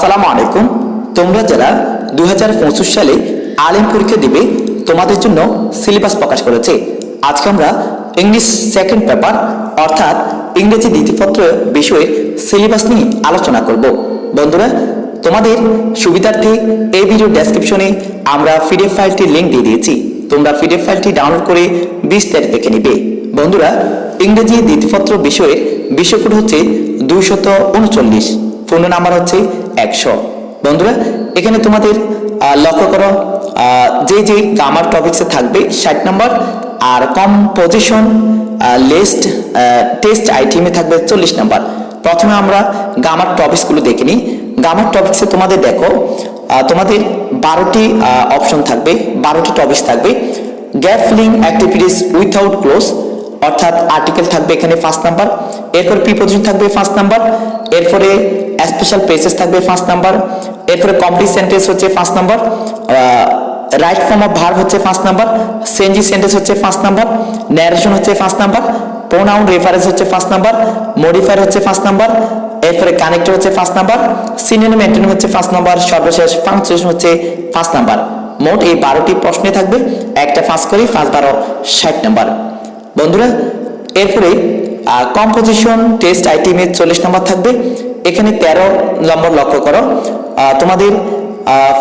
আসসালামু আলাইকুম। তোমরা যারা দু হাজার পঁচিশ সালে আলিম পরীক্ষা দিবে, তোমাদের জন্য সিলেবাস প্রকাশ করেছে। আজকে আমরা ইংলিশ সেকেন্ড পেপার অর্থাৎ ইংরেজি দ্বিতীয়পত্র বিষয়ে সিলেবাস নিয়ে আলোচনা করব। বন্ধুরা, তোমাদের সুবিধার্থে এই ভিডিও ডেসক্রিপশনে আমরা পিডিএফ ফাইলটির লিঙ্ক দিয়ে দিয়েছি। তোমরা পিডিএফ ফাইলটি ডাউনলোড করে বিস্তারিত দেখে নিবে। বন্ধুরা, ইংরেজি দ্বিতীয়পত্র বিষয়ের বিষয়কোড হচ্ছে দুইশত উনচল্লিশ। ফোন নাম্বার হচ্ছে একশো। বন্ধুরা, এখানে তোমাদের লক্ষ্য করো যে যে গ্রামার টপিক্সে থাকবে, ষাট নম্বর আর কম্পোজিশন লিস্ট টেস্ট আইটেমে থাকবে চল্লিশ নম্বর প্রথমে আমরা গ্রামার টপিক্সগুলো দেখে নিই। গ্রামার টপিক্সে তোমাদের দেখো তোমাদের বারোটি অপশন থাকবে, বারোটি টপিক্স থাকবে। Gap filling activities without clues অর্থাৎ আর্টিকেল থাকবে এখানে ফার্স্ট নাম্বার এরপর প্রিপোজিশন থাকবে ফার্স্ট নাম্বার এরপরে স্পেশাল পেসেস থাকবে ফার্স্ট নাম্বার এরপরে কমপ্লিট সেন্টেন্স হচ্ছে first number right form of verb হচ্ছে ফার্স্ট নাম্বার সেঞ্জি সেন্টেন্স হচ্ছে ফার্স্ট নাম্বার ন্যারেশন হচ্ছে ফার্স্ট নাম্বার প্রোনাউন রেফারেন্স হচ্ছে ফার্স্ট নাম্বার মডিফায়ার হচ্ছে ফার্স্ট নাম্বার এরপরে কানেক্টর হচ্ছে ফার্স্ট নাম্বার সিনোনিম অ্যান্টোনিম হচ্ছে ফার্স্ট নাম্বার সর্বশেষ পাংচুয়েশন হচ্ছে ফার্স্ট নাম্বার মোট এই বারোটি প্রশ্নে থাকবে, একটা পাঁচ করে পাঁচ বারো, ষাট নাম্বার বন্ধুরা এরপরে কম্পোজিশন টেস্ট আইটেমে চল্লিশ নম্বর থাকবে। এখানে তেরো নম্বর লক্ষ্য করো। তোমাদের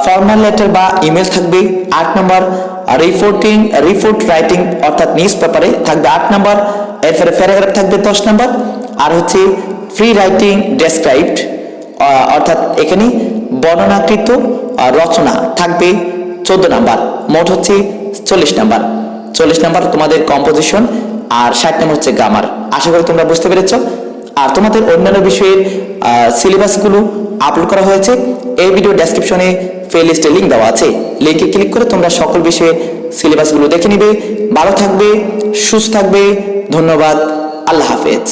ফর্মাল লেটার বা ইমেল থাকবে আট নম্বর রিপোর্টিং রিপোর্ট রাইটিং অর্থাৎ নিউজ পেপারে থাকবে আট নম্বর। এরপরে প্যারাগ্রাফ থাকবে দশ নম্বর। আর হচ্ছে ফ্রি রাইটিং ডেসক্রাইবড অর্থাৎ এখানে বর্ণনাকৃত রচনা থাকবে চোদ্দ নাম্বার। মোট হচ্ছে চল্লিশ নাম্বার। চল্লিশ নাম্বার তোমাদের কম্পোজিশন আর ষাট নাম্বার হচ্ছে গ্রামার আশা করি তোমরা বুঝতে পেরেছ। আর তোমাদের অন্যান্য বিষয়ের সিলেবাসগুলো আপলোড করা হয়েছে। এই ভিডিও ডেসক্রিপশনে প্লে লিস্টে লিঙ্ক দেওয়া আছে। লিঙ্কে ক্লিক করে তোমরা সকল বিষয়ের সিলেবাসগুলো দেখে নিবে। ভালো থাকবে, সুস্থ থাকবে। ধন্যবাদ। আল্লাহ হাফেজ।